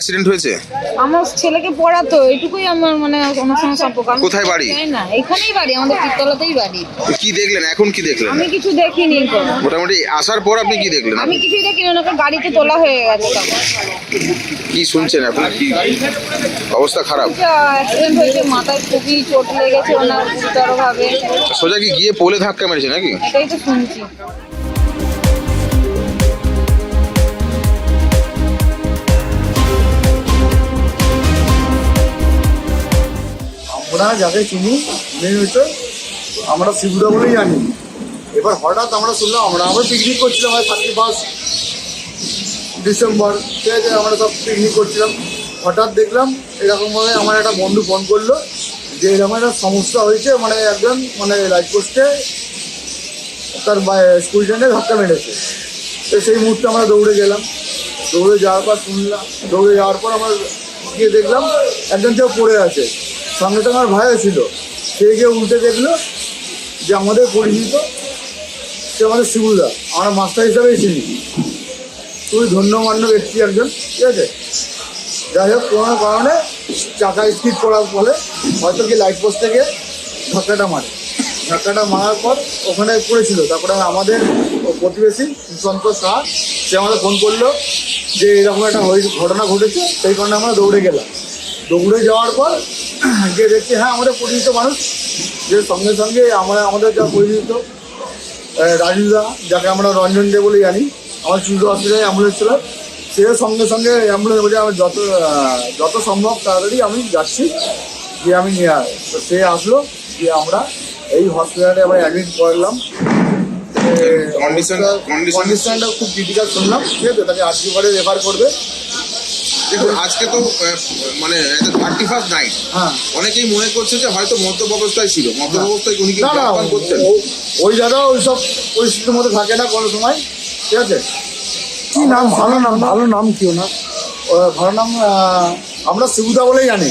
Accident হয়েছে? আমার ছেলেকে পড়াতো এটুকুই আমার মানে ওনার সঙ্গে সম্পর্ক। আমি কোথায় বাড়ি? না এখানেই বাড়ি আমাদের তিরতলাতেই বাড়ি। কি দেখলেন? এখন কি দেখলেন? আমি কিছু দেখিনি। মোটামুটি আসার পর আপনি কি দেখলেন? আমি কিছুই দেখিনি ওনাকে গাড়িতে তোলা হয়ে গেছে কি শুনছেন এখন? কি অবস্থা খারাপ। অ্যাক্সিডেন্ট হয়েছে মাথায় খুবই চোট লেগেছে ওনার গুরুতর ভাবে সোজা কি গিয়ে পোলে ধাক্কা মেরেছে নাকি? এটাই তো শুনছি। আমরা যাকে চিনি নিয়মিত আমরা শিবুদা বলেই জানি। এবার হঠাৎ আমরা শুনলাম, আমরা আমরা পিকনিক করছিলাম হয় থার্টি ফার্স্ট ডিসেম্বর ঠিক আছে, আমরা সব পিকনিক করছিলাম। হঠাৎ দেখলাম, এরকমভাবে আমার একটা বন্ধু ফোন করল, যে এরকম একটা সমস্যা হয়েছে মানে একজন মানে লাইট পোস্টে তার স্কুল ট্রেনে ধাক্কা মেরেছে। তো সেই মুহূর্তে আমরা দৌড়ে গেলাম। দৌড়ে যাওয়ার পর শুনলাম, দৌড়ে যাওয়ার পর আমরা গিয়ে দেখলাম, একজন কেউ পড়ে আছে। সঙ্গে তো আমার ভাইও ছিল। সে গিয়ে উল্টে দেখল যে আমাদের পরিচিত, সে আমাদের শিবুদা আমরা মাস্টার হিসাবেই চিনি খুবই ধন্যমান্য ব্যক্তি একজন, ঠিক আছে? যাই হোক, কোনো কারণে চাকা স্কিড করার ফলে হয়তো কি লাইট পোস্ট থেকে ধাক্কাটা মারে। ধাক্কাটা মারার পর ওখানে পড়েছিল। তারপরে আমাদের প্রতিবেশী সুশান্ত শাহ, সে আমাদের ফোন করল যে এরকম একটা ঘটনা ঘটেছে, সেই কারণে আমরা দৌড়ে গেলাম। দৌড়ে যাওয়ার পর গিয়ে দেখছি হ্যাঁ আমাদের পরিচিত মানুষ যে সঙ্গে সঙ্গে আমরা আমাদের যা পরিচিত রাজুদা যাকে আমরা রঞ্জন দে বলে জানি আমার চুল হসপিটালে অ্যাম্বুলেন্স ছিল। সে সঙ্গে সঙ্গে অ্যাম্বুলেন্স বলে আমি যত যত সম্ভব তাড়াতাড়ি আমি যাচ্ছি গিয়ে আমি নিয়ে আয়। তো সে আসলো গিয়ে আমরা এই হসপিটালে আমরা অ্যাডমিট করলাম। কন্ডিশনটা খুব ক্রিটিক্যাল শুনলাম। ঠিক আছে তাকে আজকে পরে রেফার করবে। দেখুন আজকে তো মানে থার্টি ফার্স্ট নাইট অনেকেই মনে করছে যে হয়তো মদ্যপ অবস্থায় ছিল। মদ্যপ অবস্থায় উনি কি আহ্বান করতেন ওই দাদা ওই সব পরিস্থিতির মধ্যে থাকে না কোনো সময়। ঠিক আছে? কি নাম? ভালো নাম ভালো নাম কি না ভালো নাম আমরা সুবিধা বলেই জানি।